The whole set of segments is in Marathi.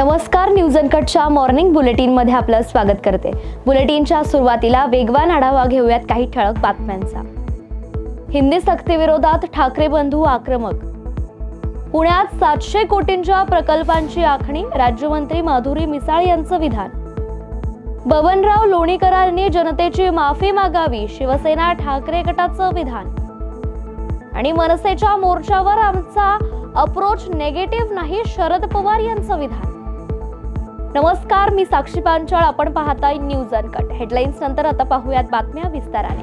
नमस्कार न्यूज अनकटच्या मॉर्निंग बुलेटिनमध्ये आपलं स्वागत करते. बुलेटिनच्या सुरुवातीला वेगवान आढावा घेऊयात काही ठळक बातम्यांचा. हिंदी सक्तीविरोधात ठाकरे बंधू आक्रमक. पुण्यात सातशे कोटींच्या प्रकल्पांची आखणी राज्यमंत्री माधुरी मिसाळ यांचं विधान. बबनराव लोणीकरांनी जनतेची माफी मागावी शिवसेना ठाकरे गटाचं विधान. आणि मनसेच्या मोर्चावर आमचा अप्रोच नेगेटिव्ह नाही शरद पवार यांचं विधान. नमस्कार मी साक्षी पांचाळ. आपण पाहताय न्यूज अनकट हेडलाईन्स नंतर आता पाहूयात बातम्या विस्ताराने.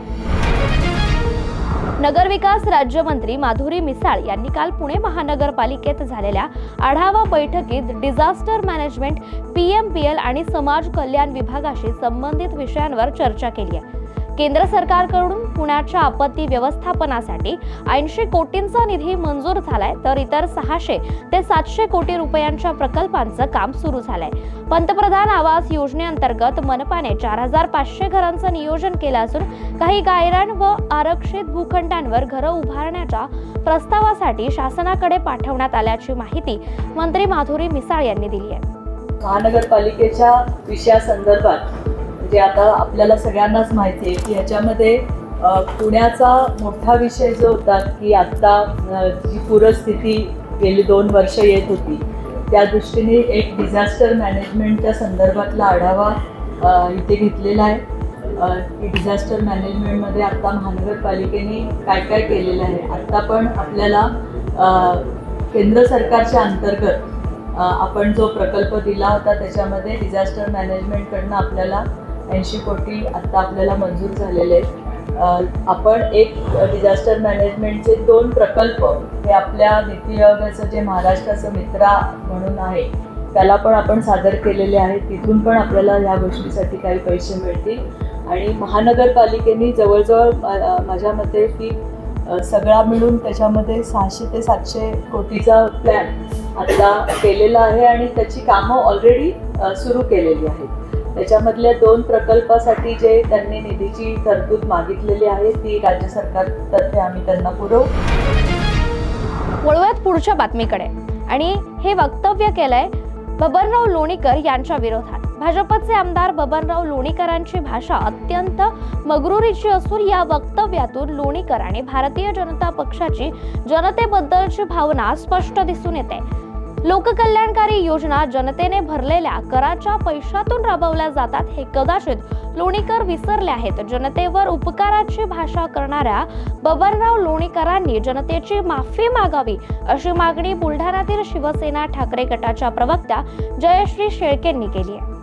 नगरविकास राज्यमंत्री माधुरी मिसाळ यांनी काल पुणे महानगरपालिकेत झालेल्या आढावा बैठकीत डिझास्टर मॅनेजमेंट पीएमपीएल आणि समाज कल्याण विभागाशी संबंधित विषयांवर चर्चा केली आहे. केंद्र सरकारकडून पुण्याच्या आपत्ती व्यवस्थापनासाठी ऐंशी कोटींचा निधी मंजूर झालाय तर इतर सहाशे ते सातशे कोटी रुपयांच्या प्रकल्पांचं काम सुरू झालंय. पंतप्रधान आवास योजनेअंतर्गत मनपाने चार हजार पाचशे घरांचं नियोजन केलं असून काही गायरान व आरक्षित भूखंडांवर घरं उभारण्याच्या प्रस्तावासाठी शासनाकडे पाठवण्यात आल्याची माहिती मंत्री माधुरी मिसाळ यांनी दिली आहे. महानगरपालिकेच्या विषयासंदर्भात जे आता आपल्याला सगळ्यांनाच माहिती आहे की ह्याच्यामध्ये पुण्याचा मोठा विषय जो होता की आत्ता जी पूरस्थिती गेली दोन वर्ष येत होती त्या दृष्टीने एक डिझास्टर मॅनेजमेंटच्या संदर्भातला आढावा इथे घेतलेला आहे. की डिझास्टर मॅनेजमेंटमध्ये आत्ता महानगरपालिकेने काय काय केलेलं आहे? आत्ता पण आपल्याला केंद्र सरकारच्या अंतर्गत आपण जो प्रकल्प दिला होता त्याच्यामध्ये डिझास्टर मॅनेजमेंटकडनं आपल्याला ऐंशी कोटी आत्ता आपल्याला मंजूर झालेले आहेत. आपण एक डिझास्टर मॅनेजमेंटचे दोन प्रकल्प हे आपल्या नीती आयोगाचं जे महाराष्ट्राचं मित्रा म्हणून आहे त्याला पण आपण सादर केलेले आहेत. तिथून पण आपल्याला ह्या गोष्टीसाठी काही पैसे मिळतील. आणि महानगरपालिकेने जवळजवळ माझ्या मते की सगळा मिळून त्याच्यामध्ये सहाशे ते सातशे कोटीचा प्लॅन आता केलेला आहे आणि त्याची कामं ऑलरेडी सुरू केलेली आहेत. त्याच्यामधल्या दोन प्रकल्पासाठी जे त्यांनी निधीची तरतूद मागितलेली आहे ती राज्य सरकारतर्फे आम्ही त्यांना पुरवू. वळूयात पुढच्या बातमीकडे. आणि हे वक्तव्य केलंय बबनराव लोणीकर यांच्या विरोधात. भाजपचे आमदार बबनराव लोणीकरांची भाषा अत्यंत मगरुरीची असून या वक्तव्यातून लोणीकर आणि भारतीय जनता पक्षाची जनतेबद्दलची भावना स्पष्ट दिसून येते. लोककल्याणकारी योजना जनतेने भरलेल्या कराच्या पैशातून राबवल्या जातात हे कदाचित लोणीकर विसरले आहेत. जनतेवर उपकाराची भाषा करणाऱ्या बबनराव लोणीकरांनी जनतेची माफी मागावी अशी मागणी बुलढाण्यातील शिवसेना ठाकरे गटाच्या प्रवक्त्या जयश्री शेळकेंनी केली आहे.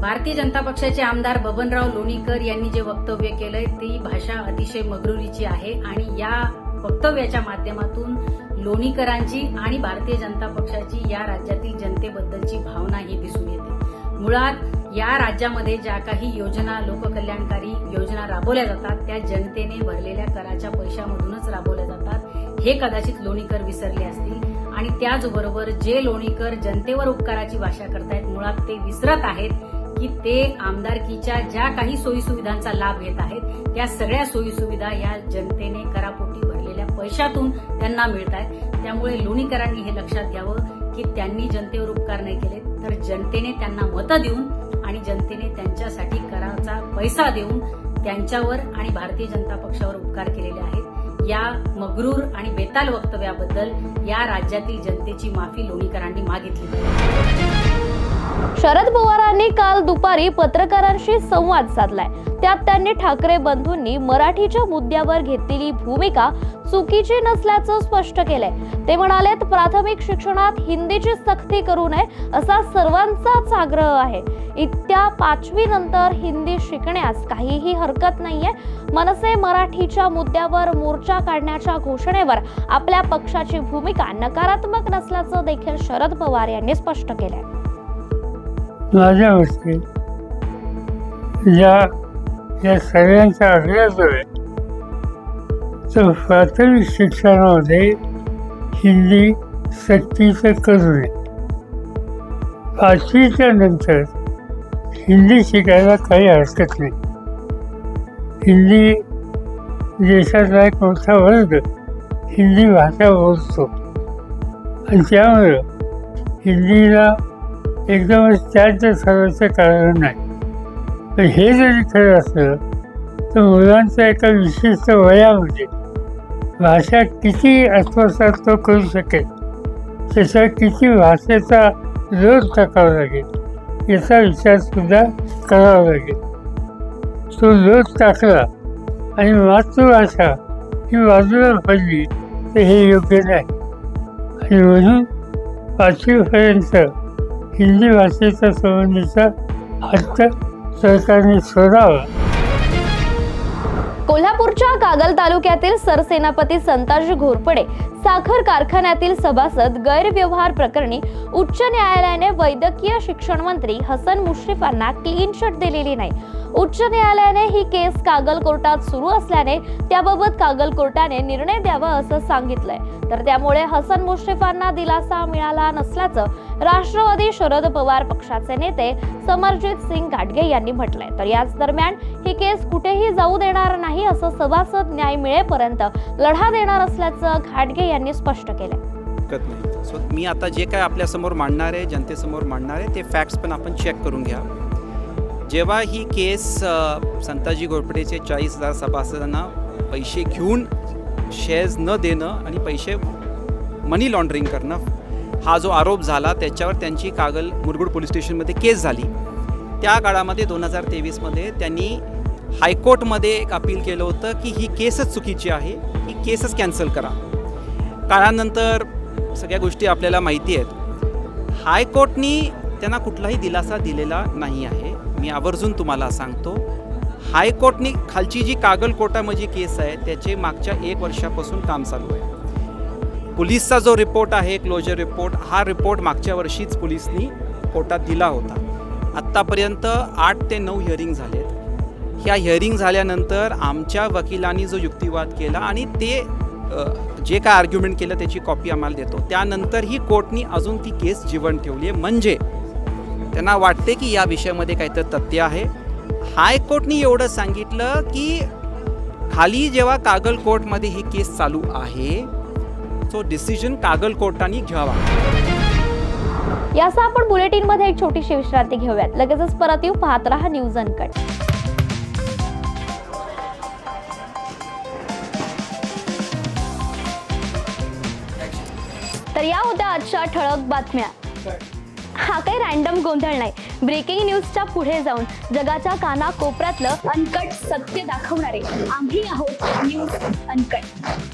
भारतीय जनता पक्षाचे आमदार बबनराव लोणीकर यांनी जे वक्तव्य केलंय ती भाषा अतिशय मगरुरीची आहे आणि या वक्तव्याच्या माध्यमातून लोणीकरांची आणि भारतीय जनता पक्षाची या राज्यातील जनतेबद्दलची भावना ही दिसून येते. मुळात या राज्यामध्ये ज्या काही योजना लोककल्याणकारी योजना राबवल्या जातात त्या जनतेने भरलेल्या कराच्या पैशामधूनच राबवल्या जातात. हे कदाचित लोणीकर विसरले असतील. आणि त्याचबरोबर जे लोणीकर जनतेवर उपकाराची भाषा करतायत मुळात ते विसरत आहेत की ते आमदारकीच्या ज्या काही सोयीसुविधांचा लाभ घेत आहेत त्या सगळ्या सोयीसुविधा या जनतेने करापोटी पैशातून त्यांना मिळत आहेत त्यामुळे लोणीकरांनी हे लक्षात घ्यावं की त्यांनी जनतेवर उपकार नाही केले. तर जनतेने त्यांना मतं देऊन आणि जनतेने त्यांच्यासाठी कराचा पैसा देऊन त्यांच्यावर आणि भारतीय जनता पक्षावर उपकार केलेले आहेत. या मगरूर आणि बेताल वक्तव्याबद्दल या राज्यातील जनतेची माफी लोणीकरांनी मागितली. शरद पवारांनी काल दुपारी पत्रकारांशी संवाद साधलाय. त्यात त्यांनी ठाकरे बंधूंनी मराठीच्या मुद्द्यावर घेतलेली भूमिका चुकीची नसल्याचं स्पष्ट केलंय. ते म्हणालेत प्राथमिक शिक्षणात हिंदीची सक्ती करू नये असा सर्वांचाच आग्रह आहे. इत्या पाचवी नंतर हिंदी शिकण्यास काहीही हरकत नाहीये. मनसे मराठीच्या मुद्द्यावर मोर्चा काढण्याच्या घोषणेवर आपल्या पक्षाची भूमिका नकारात्मक नसल्याचं देखील शरद पवार यांनी स्पष्ट केलंय. माझ्या मते या या सगळ्यांचा अभ्यास आहे तर प्राथमिक शिक्षणामध्ये हिंदी सक्तीचं करू नये पाचवीच्या नंतर हिंदी शिकायला काही हरकत नाही. हिंदी देशातला एक मोठा वर्ग हिंदी भाषा बोलतो. आणि त्यामुळं हिंदीला एकदमच त्याच ठरवायचं कारण नाही. पण हे जरी खरं असलं तर मुलांच्या एका विशिष्ट वयामध्ये भाषा किती आत्मसात तो करू शकेल? त्याचा किती भाषेचा लोट टाकावा लागेल? याचा विचारसुद्धा करावा लागेल. तो लोट टाकला आणि मातृभाषा ही बाजूला पडली तर हे योग्य नाही. आणि म्हणून पाचवीपर्यंत हिंदी भाषेचा संबंधीचा हक्क सरकारने सोडावा. कोल्हापूरच्या कागल तालुक्यातील सरसेनापती संताजी घोरपडे साखर कारखान्यातील सभासद गैरव्यवहार प्रकरणी उच्च न्यायालयाने वैद्यकीय शिक्षण मंत्री हसन मुश्रीफांना क्लीन चिट दिलेली नाही. उच्च न्यायालयाने ही केस कागल कोर्टात सुरू असल्याने त्याबाबत कागल कोर्टाने निर्णय द्यावा असं सांगितलंय. तर त्यामुळे हसन मुश्रीफांना दिलासा मिळाला नसल्याचं राष्ट्रवादी शरद पवार पक्षाचे नेते समरजित सिंग घाटगे यांनी म्हटलंय. तर याच दरम्यान ही केस कुठेही जाऊ देणार नाही असं सभासद न्याय मिळेपर्यंत लढा देणार असल्याचं घाटगे यांनी स्पष्ट केलंय. शकत नाही. सो मी आता जे काय आपल्यासमोर मांडणार आहे जनतेसमोर मांडणार आहे ते फॅक्ट्स पण आपण चेक करून घ्या. जेव्हा ही केस संताजी घोरपडेचे चाळीस हजार सभासदांना पैसे घेऊन शेअर्स न देणं आणि पैसे मनी लॉन्ड्रिंग करणं हा जो आरोप झाला त्याच्यावर त्यांची कागल मुरगुड पोलीस स्टेशनमध्ये केस झाली. त्या काळामध्ये दोन हजार तेवीसमध्ये त्यांनी हायकोर्टमध्ये एक अपील केलं होतं की ही केसच चुकीची आहे ही केसच कॅन्सल करा. काळानंतर सगळ्या गोष्टी आपल्याला माहिती आहेत. हायकोर्टनी त्यांना कुठलाही दिलासा दिलेला नाही आहे. मी आवर्जून तुम्हाला सांगतो हायकोर्टनी खालची जी कागल कोर्टामध्ये केस आहे त्याचे मागच्या एक वर्षापासून काम चालू आहे. पोलीसचा जो रिपोर्ट आहे क्लोजर रिपोर्ट हा रिपोर्ट मागच्या वर्षीच पोलिसनी कोर्टात दिला होता. आत्तापर्यंत आठ ते नऊ हिअरिंग झालेत. ह्या हिअरिंग झाल्यानंतर आमच्या वकिलांनी जो युक्तिवाद केला आणि ते जे काय आर्ग्युमेंट केलं त्याची कॉपी आम्हाला देतो. त्यानंतर ही कोर्टनी अजून ती केस जिवंत ठेवली आहे. म्हणजे त्यांना वाटते की या विषयामध्ये काहीतरी तथ्य आहे. हायकोर्टनी एवढं सांगितलं की खाली जेव्हा कागल कोर्टमध्ये ही केस चालू आहे तो डिसिजन कागल कोर्टाने घ्यावा. याचा आपण बुलेटिनमध्ये एक छोटीशी विश्रांती घेऊयात. लगेचच परत येऊ. पाहत राहा न्यूज अनकट तर या होत्या आजच्या ठळक बातम्या. हा काही रॅन्डम गोंधळ नाही. ब्रेकिंग न्यूजच्या पुढे जाऊन जगाच्या काना कोपऱ्यातलं अनकट सत्य दाखवणारे आम्ही आहोत न्यूज अनकट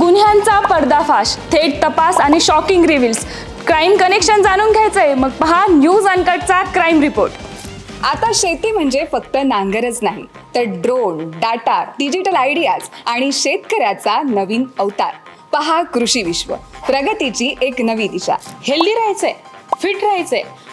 गुन्ह्यांचा पर्दाफाश थेट तपास आणि शॉकिंग रिव्हिल्स क्राईम कनेक्शन जाणून घ्यायचंय. मग पहा न्यूज अनकटचा क्राईम रिपोर्ट आता शेती म्हणजे फक्त नांगरच नाही तर ड्रोन डाटा डिजिटल आयडियाज आणि शेतकऱ्याचा नवीन अवतार. पहा कृषी विश्व. प्रगतीची एक नवी दिशा. हेल्दी राहायचंय फिट राहायचंय.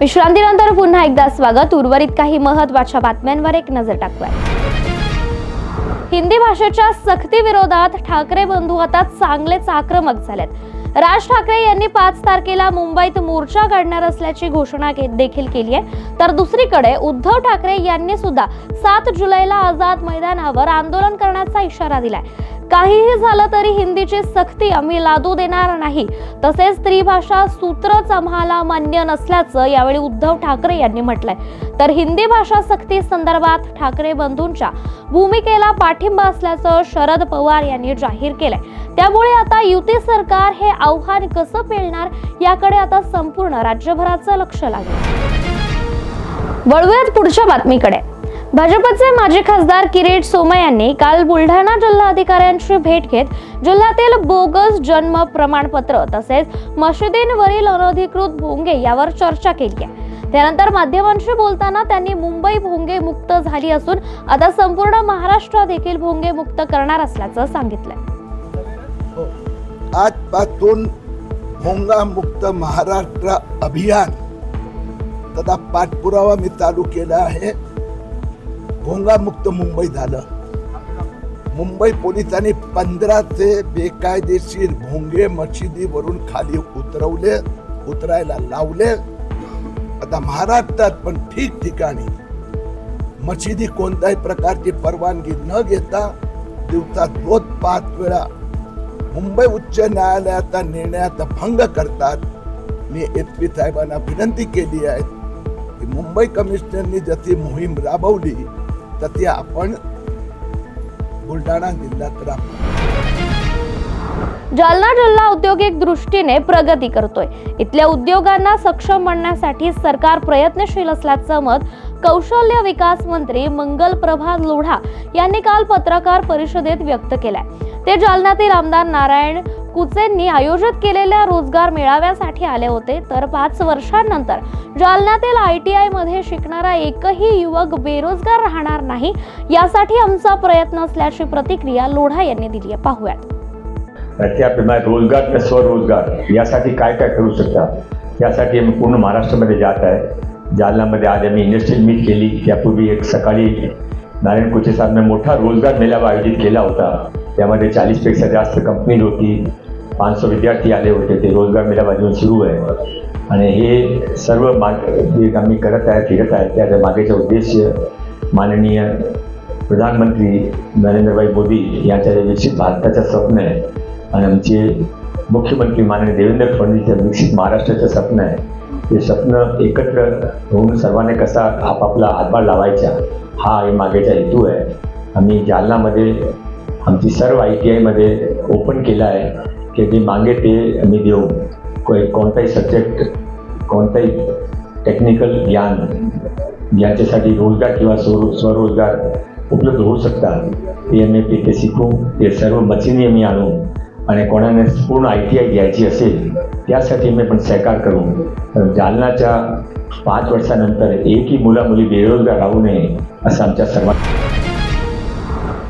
विश्रांतीनंतर पुन्हा एकदा स्वागत. उर्वरित काही महत्त्वाच्या बातम्यांवर एक नजर टाकूया हिंदी भाषेच्या सक्ती विरोधात ठाकरे बंधू आता चांगलेच आक्रमक झालेत. राज ठाकरे यांनी पाच तारखेला मुंबईत मोर्चा काढणार असल्याची घोषणा देखील केली आहे. तर दुसरीकडे उद्धव ठाकरे यांनी सुद्धा सात जुलैला आझाद मैदानावर आंदोलन करण्याचा इशारा दिलाय. काहीही झालं तरी हिंदीची सक्ती आम्ही लादू देणार नाही. तसेच त्रिभाषा सूत्रच आम्हाला मान्य नसल्याचं यावेळी उद्धव ठाकरे यांनी म्हटलंय. तर हिंदी भाषा सक्ती संदर्भात ठाकरे बंधूंच्या भूमिकेला पाठिंबा असल्याचं शरद पवार यांनी जाहीर केलंय. त्यामुळे आता युती सरकार हे आव्हान कसं पेलणार याकडे आता संपूर्ण राज्यभराचं लक्ष लागलं. वळूयात पुढच्या बातमीकडे. भाजपचे माजी खासदार किरीट सोमय यांनी काल बुलढाणा जिल्हाधिकाऱ्यांची भेट घेत जिल्ह्यातील बोगस जन्म प्रमाणपत्र तसेच मशिदींवरील अनधिकृत भोंगे यावर चर्चा केली आहे. त्यानंतर माध्यमांशी बोलताना त्यांनी मुंबई भोंगे मुक्त झाली असून आता संपूर्ण महाराष्ट्र देखील भोंगे मुक्त करणार असल्याचं सांगितलं हो. आजपासून भोंगा मुक्त महाराष्ट्र अभियान तथा पाठपुरावा मी चालू केला आहे. भोंगामुक्त मुंबई झालं. मुंबई पोलिसांनी पंधराचे बेकायदेशीर भोंगे मशिदीवरून खाली उतरवले उतरायला लावले. आता महाराष्ट्रात पण ठिकठिकाणी मशिदी कोणत्याही प्रकारची परवानगी न घेता दिवसात रोज पाच वेळा मुंबई उच्च न्यायालयाचा निर्णयाचा भंग करतात. मी एस पी साहेबांना विनंती केली आहे की मुंबई कमिशनरनी जशी मोहीम राबवली तशी आपण बुलढाणा जिल्ह्यात जालना जिल्हा औद्योगिक दृष्टीने प्रगती करतोय. इथल्या उद्योगांना सक्षम बनण्यासाठी सरकार प्रयत्नशील असल्याचं मत कौशल्य विकास मंत्री मंगल प्रभात लोढा यांनी काल पत्रकार परिषदेत व्यक्त केलाय. ते जालन्यातील आमदार नारायण कुचेंनी आयोजित केलेल्या रोजगार मेळाव्यासाठी आले होते. तर पाच वर्षांनंतर जालन्यातील आय टी आयमध्ये शिकणारा एकही युवक बेरोजगार राहणार नाही यासाठी आमचा प्रयत्न असल्याची प्रतिक्रिया लोढा यांनी दिली आहे. पाहूयात. रोजगार ते स्वरोजगार? यासाठी काय काय करू शकता? यासाठी आम्ही पूर्ण महाराष्ट्रामध्ये जात आहे. जालन्यामध्ये आज आम्ही इंडस्ट्रियल मीट केली. त्यापूर्वी एक सकाळी नारायण कुचे साहेबने मोठा रोजगार मेळावा आयोजित केला होता. त्यामध्ये चाळीसपेक्षा जास्त कंपनी होती. पाचशे विद्यार्थी आले होते ते रोजगार मेळावा अजून सुरू आहे. आणि हे सर्व माग जे आम्ही करत आहे फिरत आहे त्याच्या मागेचा उद्देश माननीय प्रधानमंत्री नरेंद्रभाई मोदी यांच्या विकसित भारताचं स्वप्न आहे आणि आमचे मुख्यमंत्री माननीय देवेंद्र फडणवीस यांचं विकसित महाराष्ट्राचं स्वप्न आहे. ते स्वप्न एकत्र होऊन सर्वांनी कसा आपापला हातभार लावायचा हा हे मागेचा हेतू आहे. आम्ही जालनामध्ये आमची सर्व आय टी आयमध्ये ओपन केलं आहे. की जे मागे ते आम्ही देऊ. कोणताही सब्जेक्ट कोणताही टेक्निकल ज्ञान ज्याच्यासाठी रोजगार किंवा स्व स्वरोजगार उपलब्ध होऊ शकतात. ते आम्ही तिथे शिकू ते सर्व मशिनी आम्ही आणू आणि कोणाने पूर्ण आय टी आय घ्यायची असेल त्यासाठी मी पण सहकार करू. जालनाच्या पाच वर्षानंतर एकही मुला मुली बेरोजगार राहू नये असं आमच्या सर्वांना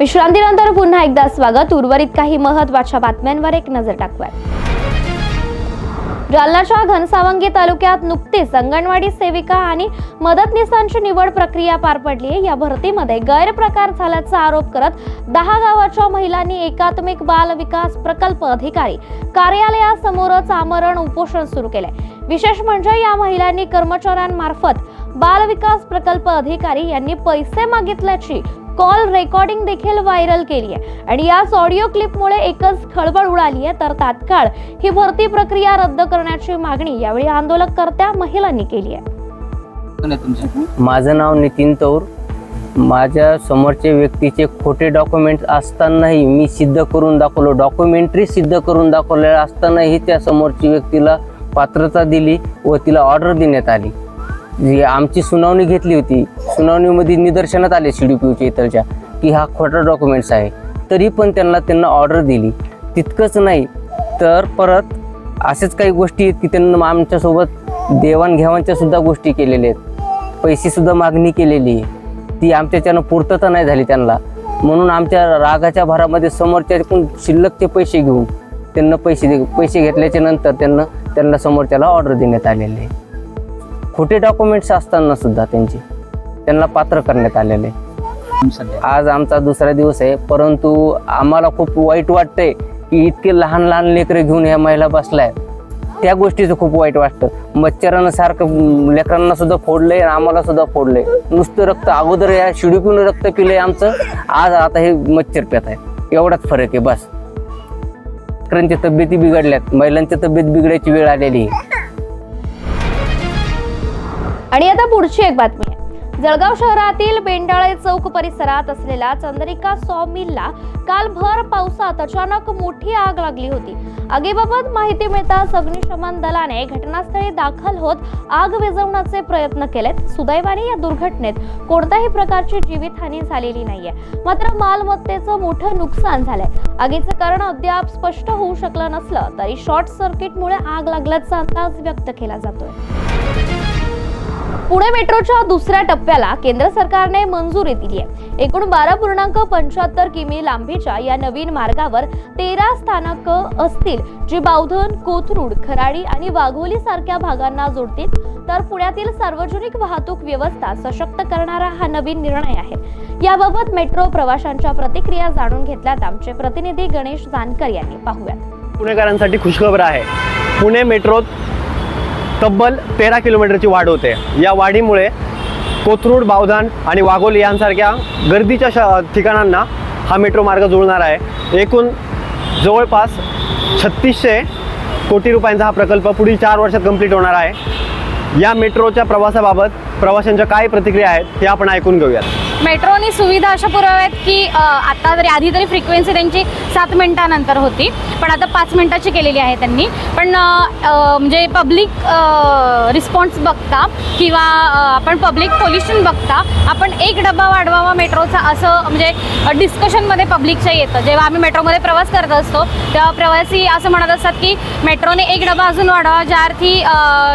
विश्रांतीनंतर पुन्हा एकदा स्वागत. उर्वरित काही महत्त्वाच्या बातम्यांवर एक नजर टाकूयात. जालनाच्या घनसावंगी तालुक्यात नुकतीच अंगणवाडी सेविका आणि मदतनीसांची निवड प्रक्रिया पार पडली आहे. या भरतीमध्ये गैरप्रकार झाल्याचा आरोप करत दहा गावाच्या महिलांनी एकात्मिक बाल विकास प्रकल्प अधिकारी कार्यालयासमोरच आमरण उपोषण सुरू केले विशेष म्हणजे या महिलांनी कर्मचाऱ्यांमार्फत बाल विकास प्रकल्प अधिकारी यांनी पैसे मागितल्याची कॉल रेकॉर्डिंग देखील व्हायरल केली आहे आणि याच ऑडिओ क्लिपमुळे एकच खळबळ उडाली आहे तर तात्काळ ही भरती प्रक्रिया रद्द करण्याची मागणी यावेळी आंदोलकर्त्या महिलांनी केली आहे माझं नाव नितीन तौर. माझ्या समोरच्या व्यक्तीचे खोटे डॉक्युमेंट्स असतानाही मी सिद्ध करून दाखवलो. डॉक्युमेंटरी सिद्ध करून दाखवलेलं असतानाही त्या समोरची व्यक्तीला पात्रता दिली व तिला ऑर्डर देण्यात आली. जी आमची सुनावणी घेतली होती. सुनावणीमध्ये निदर्शनात आले सी डी पी पीच्या इतरच्या की हा खोटा डॉक्युमेंट्स आहे. तरी पण त्यांना त्यांना ऑर्डर दिली. तितकंच नाही तर परत असेच काही गोष्टी आहेत की त्यांना आमच्यासोबत देवाणघेवाणच्या सुद्धा गोष्टी केलेल्या आहेत. पैसेसुद्धा मागणी केलेली आहे. ती आमच्याच्यानं पूर्तता नाही झाली त्यांना. म्हणून आमच्या रागाच्या भरामध्ये समोरच्याकडून शिल्लकचे पैसे घेऊन त्यांना पैसे दे पैसे घेतल्याच्या नंतर त्यांना त्यांना समोरच्याला ऑर्डर देण्यात आलेली आहे. खोटे डॉक्युमेंट्स असताना सुद्धा त्यांचे त्यांना पात्र करण्यात आलेले. आहे. आज आमचा दुसरा दिवस आहे परंतु आम्हाला खूप वाईट वाटतंय की इतके लहान लहान लेकरं घेऊन ह्या महिला बसलाय. त्या गोष्टीचं खूप वाईट वाटतं. मच्छरानं सारखं लेकरांना सुद्धा फोडलंय आणि आम्हाला सुद्धा फोडलंय. नुसतं रक्त अगोदर या शिडीपिऊन रक्त पिलंय आमचं आज आता हे मच्छर पेत आहे एवढाच फरक आहे बस. लेकरांच्या तब्येती बिघडल्यात. महिलांच्या तब्येत बिघडायची वेळ आलेली आहे. आणि आता पुढची एक बातमी आहे. जळगाव शहरातील बेंडाळे चौक परिसरात असलेल्या चंद्रिका सॉ मिलला काल भर पावसात अचानक मोठी आग लागली होती. आगीबाबत माहिती मिळताच अग्निशमन दलाने घटनास्थळी दाखल होत आग विझवण्याचे प्रयत्न केलेत. सुदैवाने या दुर्घटनेत कोणत्याही प्रकारची जीवितहानी झालेली नाहीये. मात्र मालमत्तेचं मोठं नुकसान झालंय. आगीचं कारण अद्याप स्पष्ट होऊ शकलं नसलं तरी शॉर्ट सर्किटमुळे आग लागल्याचा अंदाज व्यक्त केला जातोय. पुणे मेट्रोच्या दुसऱ्या टप्प्याला केंद्र सरकारने मंजुरी दिली आहे. एकूण बारा पूर्णांक पंच्याहत्तर किमी लांबीच्या या नवीन मार्गावर तेरा स्थानक असतील जी बावधन कोथरूड खराडी आणि वाघोली सारख्या भागांना जोडतील तर पुण्यातील सार्वजनिक वाहतूक व्यवस्था सशक्त करणारा हा नवीन निर्णय आहे. याबाबत मेट्रो प्रवाशांच्या प्रतिक्रिया जाणून घेतल्यात आमचे प्रतिनिधी गणेश जानकर यांनी पाहूयात. पुणेकरांसाठी खुशखबर आहे. पुणे मेट्रोत तब्बल तेरा किलोमीटरची वाढ होते. या वाढीमुळे कोथरूड बावधान आणि वाघोली यांसारख्या गर्दीच्या श ठिकाणांना हा मेट्रो मार्ग जुळणार आहे. एकूण जवळपास छत्तीसशे कोटी रुपयांचा हा प्रकल्प पुढील चार वर्षात कंप्लीट होणार आहे. या मेट्रोच्या प्रवासाबाबत प्रवाशांच्या काय प्रतिक्रिया आहेत हे आपण ऐकून घेऊयात. मेट्रोनी सुविधा अशा पुराव्यात की आता तरी आधी तरी फ्रिक्वेन्सी त्यांची सात मिनिटानंतर होती. पण आता पाच मिनिटाची केलेली आहे त्यांनी. पण म्हणजे पब्लिक रिस्पॉन्स बघता किंवा आपण पब्लिक पोल्युशन बघता आपण एक डबा वाढवावा मेट्रोचा असं म्हणजे डिस्कशनमध्ये पब्लिकच्या येतं. जेव्हा आम्ही मेट्रोमध्ये प्रवास करत असतो तेव्हा प्रवासी असं म्हणत असतात की मेट्रोने एक डबा अजून वाढवा ज्या अर्थी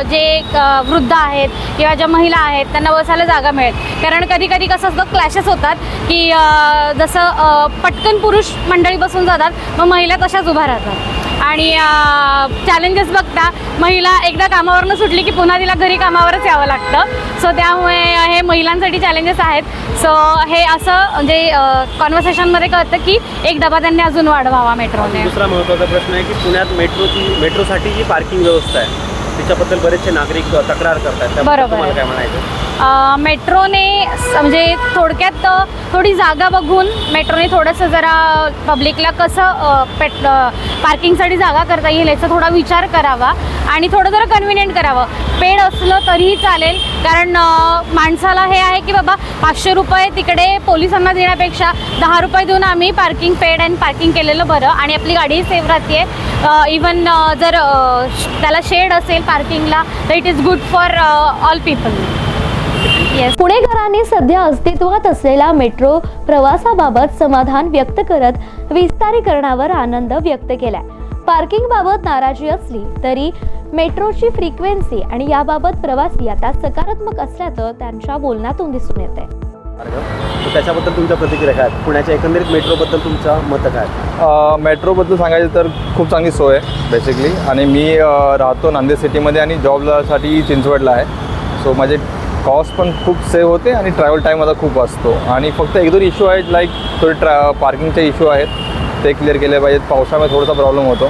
जे वृद्ध आहेत किंवा ज्या महिला आहेत त्यांना बसायला जागा मिळेल. कारण कधी कधी कसं असतं क्लॅशेस होतात की जसं पटकन पुरुष मंडळी बसून जातात मग महिला तशाच उभ्या राहतात. आणि चॅलेंजेस बघता महिला एकदा कामावरनं सुटली की पुन्हा तिला घरी कामावरच यावं लागतं. सो त्यामुळे हे महिलांसाठी चॅलेंजेस आहेत. सो हे असं म्हणजे कॉन्व्हर्सेशनमध्ये कळतं की एक डबा त्यांनी अजून वाढवावा मेट्रोने. दुसरा महत्त्वाचा प्रश्न आहे की पुण्यात मेट्रोची मेट्रोसाठी जी पार्किंग व्यवस्था आहे त्याच्याबद्दल बरेचसे नागरिक तक्रार करतात. बरोबर. काय म्हणायचं? मेट्रोने म्हणजे थोडक्यात थोडी जागा बघून मेट्रोने थोडंसं जरा पब्लिकला कसं पेट पार्किंगसाठी जागा करता येईल याचा थोडा विचार करावा आणि थोडं जरा कन्व्हिनियंट करावं. पेड असलं तरीही चालेल कारण माणसाला हे आहे की बाबा पाचशे रुपये तिकडे पोलिसांना देण्यापेक्षा दहा रुपये देऊन आम्ही पार्किंग पेड अँड पार्किंग केलेलं बरं आणि आपली गाडीही सेफ राहते इवन जर त्याला शेड असेल पार्किंगला तर it is good for all people. पुणेकरांनी सध्या अस्तित्वात असलेल्या मेट्रो प्रवासाबाबत समाधान व्यक्त करत विस्तारीकरणावर आनंद व्यक्त केलाय. पार्किंग बाबत नाराजी असली तरी मेट्रोची फ्रिक्वेन्सी आणि याबाबत प्रवासी आता सकारात्मक असल्याचं त्यांच्या बोलण्यातून दिसून येते त्याच्याबद्दल तुमच्या प्रतिक्रिया काय? पुण्याच्या एकंदरीत मेट्रोबद्दल तुमचं मत काय? आहे? मेट्रोबद्दल सांगायचं तर खूप चांगली सोय आहे बेसिकली आणि मी राहतो नांदेड सिटीमध्ये आणि जॉबसाठी चिंचवडला आहे. सो माझे कॉस्ट पण खूप सेव्ह होते आणि ट्रॅव्हल टाईम माझा खूप असतो. आणि फक्त एक दोन इश्यू आहेत लाईक थोडे ट्रॅ पार्किंगचे इश्यू आहेत. ते क्लिअर केले पाहिजेत. पावसामुळे थोडासा प्रॉब्लेम होतो.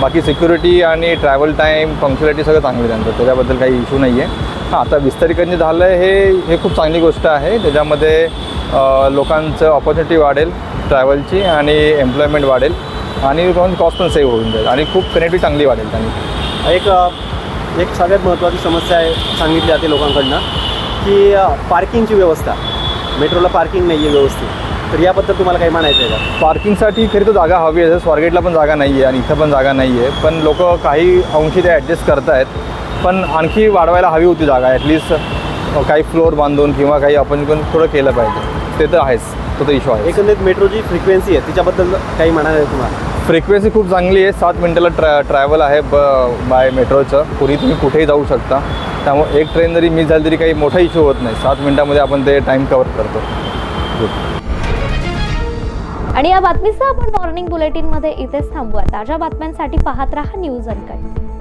बाकी सिक्युरिटी आणि ट्रॅव्हल टाईम पंक्च्युलिटी सगळं चांगलं आहे त्यांचं. त्याच्याबद्दल काही इश्यू नाही आहे हां आता विस्तारीकरण जे झालं आहे हे हे खूप चांगली गोष्ट आहे. त्याच्यामध्ये लोकांचं ऑपॉर्च्युनिटी वाढेल ट्रॅव्हलची आणि एम्प्लॉयमेंट वाढेल. आणि कॉस्ट पण सेव्ह होऊन जाईल. आणि खूप कनेक्टिव्ह चांगली वाढेल त्यांनी. एक एक सगळ्यात महत्त्वाची समस्या आहे सांगितली जाते लोकांकडनं की पार्किंगची व्यवस्था. मेट्रोला पार्किंग नाही आहे व्यवस्थित. तर याबद्दल तुम्हाला काही म्हणायचं आहे का? पार्किंगसाठी खरी तर जागा हवी आहे स्वारगेटला पण जागा नाही आहे आणि इथं पण जागा नाही आहे पण लोक काही अंशी ते ॲडजस्ट करत आहेत पण आणखी वाढवायला हवी होती जागा ॲटलिस्ट काही फ्लोअर बांधून किंवा काही आपण पण थोडं केलं पाहिजे. ते तर आहेच तो तर इश्यू आहे एकंदरीत मेट्रोची फ्रिक्वेन्सी आहे तिच्याबद्दल काही म्हणायचं आहे तुम्हाला? फ्रिक्वेन्सी खूप चांगली आहे. सात मिनटाला ट्रॅ ट्रॅव्हल आहे ब बाय मेट्रोचं पुरी तुम्ही कुठेही जाऊ शकता. त्यामुळे एक ट्रेन जरी मिस झाली तरी काही मोठा इश्यू होत नाही. सात मिनटामध्ये आपण ते टाईम कवर करतो. आणि या बातमीसह आपण मॉर्निंग बुलेटिनमध्ये इथेच थांबूया. ताज्या बातम्यांसाठी पाहत रहा न्यूज अनकट